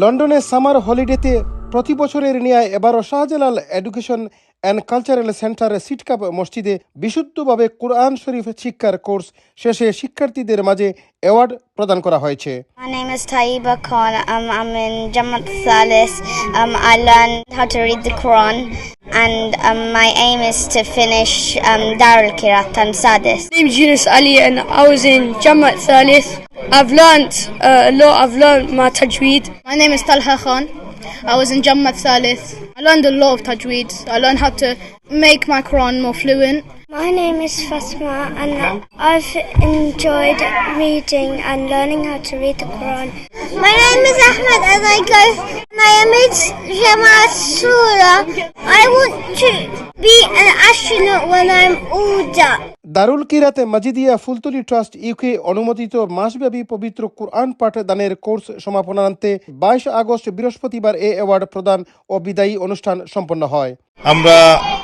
লন্ডনের সামার হলিডেতে প্রতি বছরের নিয়ায় এবারও শাহজালাল এডুকেশন অ্যান্ড কালচারাল সেন্টারে সিটকাপ মসজিদে বিশুদ্ধভাবে কোরআন শরীফ শিক্ষার কোর্স শেষে শিক্ষার্থীদের মাঝে অ্যাওয়ার্ড প্রদান করা হয়েছে। And um, my aim is to finish um, Darul Kirat and Sadis. My name is Genius I've learnt uh, a lot. I've learnt my tajweed. My name is Talha Khan. I was in Jammat Thalith. I learned a lot of tajweed. I learned how to make my Quran more fluent. My name is Fatma, and I've enjoyed reading and learning how to read the Quran. My name is Ahmed, and I go. My image Jamaat Surah. I want to be an astronaut when I'm older. Darul Qirate Majidia Fultali trust UK অনুমোদিত মাসব্যাপী পবিত্র কোরআন পাঠ দানের course সমাপনান্তে বাইশ August বৃহস্পতিবার এ award প্রদান ও বিদায়ী অনুষ্ঠান সম্পন্ন হয় আমরা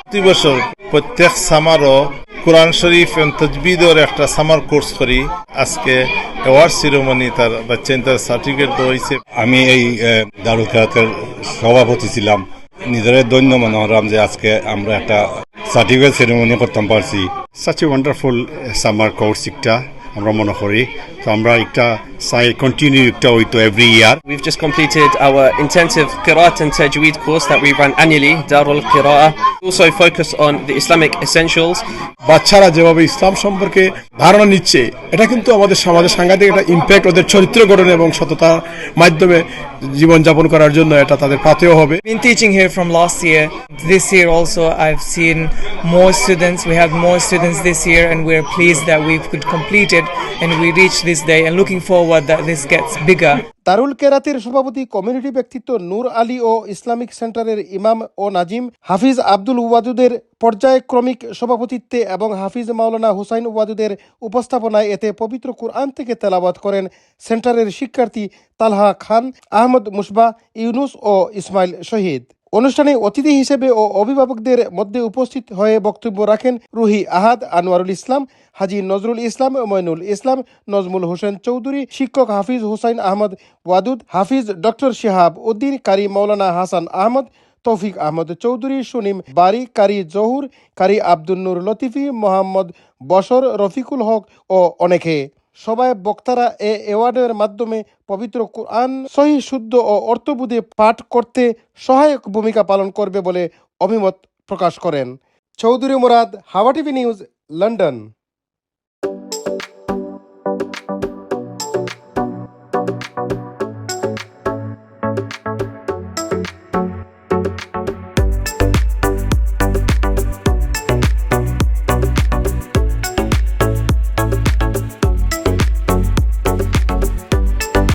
প্রতি বছর প্রত্যেক সামারও কোরআন শরীফ এবং তজবিদর একটা সামার কোর্স করি আজকে অ্যাওয়ার্ড সিরোমনি তার বাচ্চা তার সার্টিফিকেট হয়েছে আমি এই দারুল খেরাতের সভাপতি ছিলাম নিজের ধন্য মনে হলাম যে আজকে আমরা একটা সার্টিফিকেট সেরেমনি করতাম পারছি সাচ ওয়ান্ডারফুল সামার কোর্স একটা আমরা মনে করি। তো আমরা একটা সাই কন্টিনিউ একটা হইতো every year we've just completed our intensive qirat and tajweed course that we run annually Darul Qirat also focus on the Islamic essentials বাচ্চারা যেভাবে ইসলাম সম্পর্কে ধারণা নিচ্ছে এটা কিন্তু আমাদের সমাজে সাংঘাতিক একটা ইমপ্যাক্ট ওদের চরিত্র গঠনে এবং সততার মাধ্যমে জীবনযাপন করার জন্য এটা তাদের পাতেও হবে been teaching here from last year. This year also I've seen more students. We have more students this year and we're pleased that we could complete it and we reached this day and looking forward that this gets bigger. দারুল কেরাতির সভাপতি community ব্যক্তিত্ব নূর আলী ও Islamic সেন্টারের ইমাম ও নাজিম, হাফিজ আব্দুল ওয়াদুদের পর্যায়ক্রমিক সভাপতিত্বে এবং হাফিজ মাওলানা হুসাইন ওয়াদুদের উপস্থাপনায় এতে পবিত্র কুরআন থেকে তেলাবাদ করেন সেন্টারের শিক্ষার্থী তালহা খান, আহমদ মুসবা ইউনুস ও ইসমাইল শহীদ। অনুষ্ঠানে অতিথি হিসেবে ও অভিভাবকদের মধ্যে উপস্থিত হয়ে বক্তব্য রাখেন রুহি আহাদ, আনোয়ারুল ইসলাম, হাজি নজরুল ইসলাম মইনুল ইসলাম, নজমুল হোসেন চৌধুরী, শিক্ষক হাফিজ হুসাইন আহমদ ওয়াদুদ, হাফিজ ডক্টর শিহাব উদ্দিন, কারি মৌলানা হাসান আহমদ, তৌফিক আহমদ চৌধুরী, সুনিম বারি, কারি জহুর, কারি আব্দুল নূর লতিফি, মোহাম্মদ বশর রফিকুল হক ও অনেকে। সবাই বক্তারা এ অ্যাওয়ার্ডের মাধ্যমে পবিত্র কোরআন, সহি, শুদ্ধ ও অর্থবোধে পাঠ করতে সহায়ক ভূমিকা পালন করবে বলে অভিমত প্রকাশ করেন। চৌধুরী মুরাদ, হাওয়া টিভি নিউজ, লন্ডন।